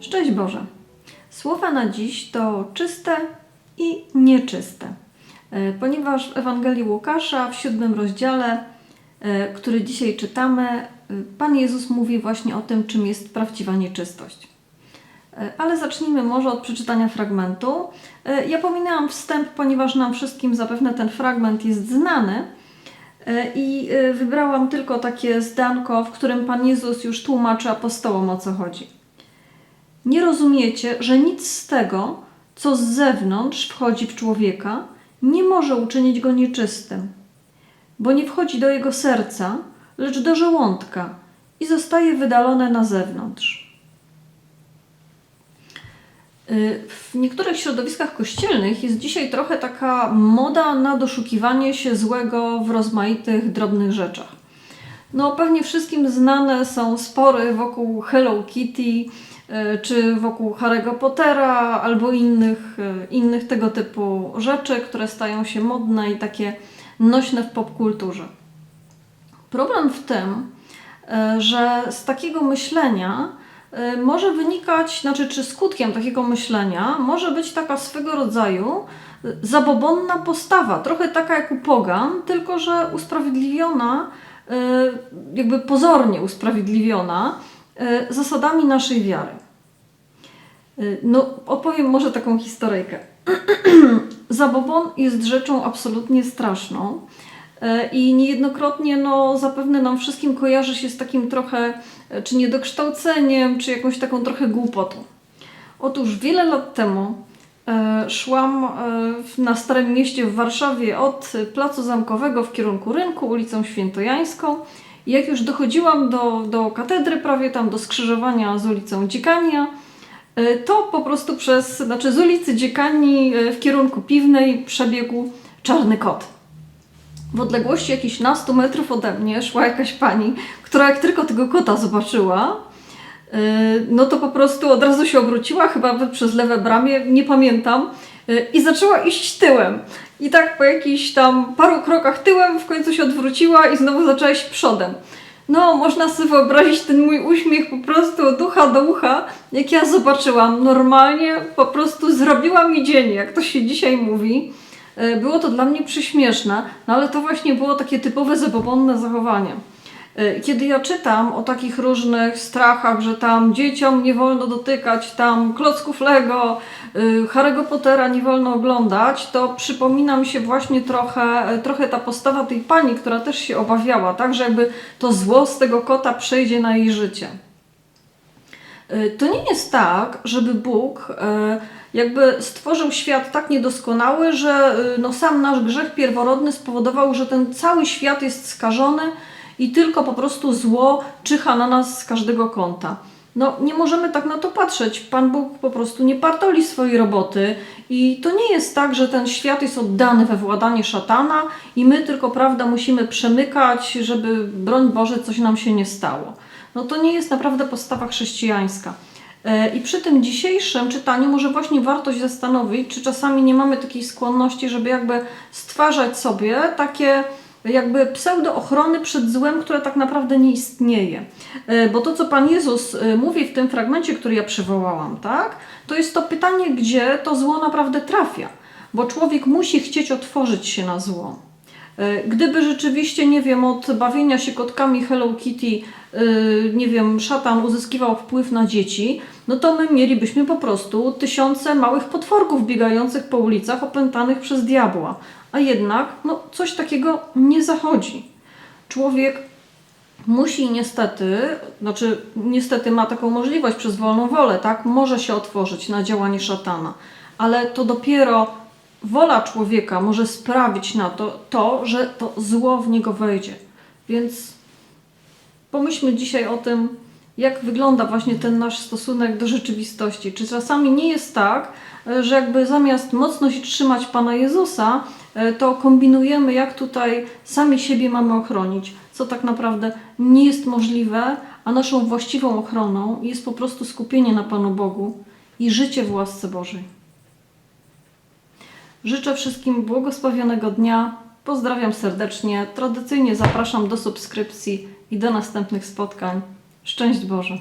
Szczęść Boże. Słowa na dziś to czyste i nieczyste, E, ponieważ w Ewangelii Łukasza w siódmym rozdziale, e, który dzisiaj czytamy, e, Pan Jezus mówi właśnie o tym, czym jest prawdziwa nieczystość. Ale zacznijmy może od przeczytania fragmentu. Ja pominęłam wstęp, ponieważ nam wszystkim zapewne ten fragment jest znany. I wybrałam tylko takie zdanko, w którym Pan Jezus już tłumaczy apostołom o co chodzi. Nie rozumiecie, że nic z tego, co z zewnątrz wchodzi w człowieka, nie może uczynić go nieczystym, bo nie wchodzi do jego serca, lecz do żołądka i zostaje wydalone na zewnątrz. Y, W niektórych środowiskach kościelnych jest dzisiaj trochę taka moda na doszukiwanie się złego w rozmaitych drobnych rzeczach. No, pewnie wszystkim znane są spory wokół Hello Kitty, czy wokół Harry'ego Pottera, albo innych, y, innych tego typu rzeczy, które stają się modne i takie nośne w popkulturze. Problem w tym, y, że z takiego myślenia może wynikać, znaczy, czy skutkiem takiego myślenia może być taka swego rodzaju zabobonna postawa, trochę taka jak u Pogan, tylko że usprawiedliwiona, jakby pozornie usprawiedliwiona zasadami naszej wiary. Y, No, opowiem może taką historyjkę. Zabobon jest rzeczą absolutnie straszną. E, I niejednokrotnie, no, zapewne nam wszystkim kojarzy się z takim trochę, e, czy niedokształceniem, czy jakąś taką trochę głupotą. Otóż wiele lat temu e, szłam e, na Starym Mieście w Warszawie od Placu Zamkowego w kierunku rynku, ulicą Świętojańską. Jak już dochodziłam do, do katedry, prawie tam do skrzyżowania z ulicą Dziekania, e, to po prostu przez, znaczy z ulicy Dziekani e, w kierunku Piwnej przebiegł czarny kot. W odległości jakichś nastu metrów ode mnie szła jakaś pani, która jak tylko tego kota zobaczyła, yy, no to po prostu od razu się obróciła, chyba przez lewe bramie, nie pamiętam, i zaczęła iść tyłem. I tak po jakichś tam paru krokach tyłem w końcu się odwróciła i znowu zaczęła iść przodem. No, można sobie wyobrazić ten mój uśmiech po prostu od ucha do ucha, jak ja zobaczyłam. Normalnie po prostu zrobiła mi dzień, jak to się dzisiaj mówi. E, Było to dla mnie przyśmieszne, no ale to właśnie było takie typowe zabobonne zachowanie. E, Kiedy ja czytam o takich różnych strachach, że tam dzieciom nie wolno dotykać, tam klocków Lego, y, Harry'ego Pottera nie wolno oglądać, to przypomina mi się właśnie trochę, e, trochę ta postawa tej pani, która też się obawiała, tak, że jakby to zło z tego kota przejdzie na jej życie. Y, To nie jest tak, żeby Bóg jakby stworzył świat tak niedoskonały, że y, no, sam nasz grzech pierworodny spowodował, że ten cały świat jest skażony i tylko po prostu zło czyha na nas z każdego kąta. No, nie możemy tak na to patrzeć. Pan Bóg po prostu nie partoli swojej roboty i to nie jest tak, że ten świat jest oddany we władanie szatana i my tylko, prawda, musimy przemykać, żeby, broń Boże, coś nam się nie stało. No to nie jest naprawdę postawa chrześcijańska. E, I przy tym dzisiejszym czytaniu może właśnie warto się zastanowić, czy czasami nie mamy takiej skłonności, żeby jakby stwarzać sobie takie jakby pseudo-ochrony przed złem, które tak naprawdę nie istnieje. E, Bo to, co Pan Jezus e, mówi w tym fragmencie, który ja przywołałam, tak, to jest to pytanie, gdzie to zło naprawdę trafia. Bo człowiek musi chcieć otworzyć się na zło. E, Gdyby rzeczywiście, nie wiem, od bawienia się kotkami Hello Kitty, yy, nie wiem, szatan uzyskiwał wpływ na dzieci, no to my mielibyśmy po prostu tysiące małych potworków biegających po ulicach, opętanych przez diabła. A jednak, no, coś takiego nie zachodzi. Człowiek musi niestety, znaczy niestety ma taką możliwość przez wolną wolę, tak? Może się otworzyć na działanie szatana, ale to dopiero wola człowieka może sprawić na to, to, że to zło w niego wejdzie. Więc pomyślmy dzisiaj o tym, jak wygląda właśnie ten nasz stosunek do rzeczywistości. Czy czasami nie jest tak, że jakby zamiast mocno się trzymać Pana Jezusa, e, to kombinujemy, jak tutaj sami siebie mamy ochronić, co tak naprawdę nie jest możliwe, a naszą właściwą ochroną jest po prostu skupienie na Panu Bogu i życie w łasce Bożej. Życzę wszystkim błogosławionego dnia. Pozdrawiam serdecznie. Tradycyjnie zapraszam do subskrypcji i do następnych spotkań. Szczęść Boże.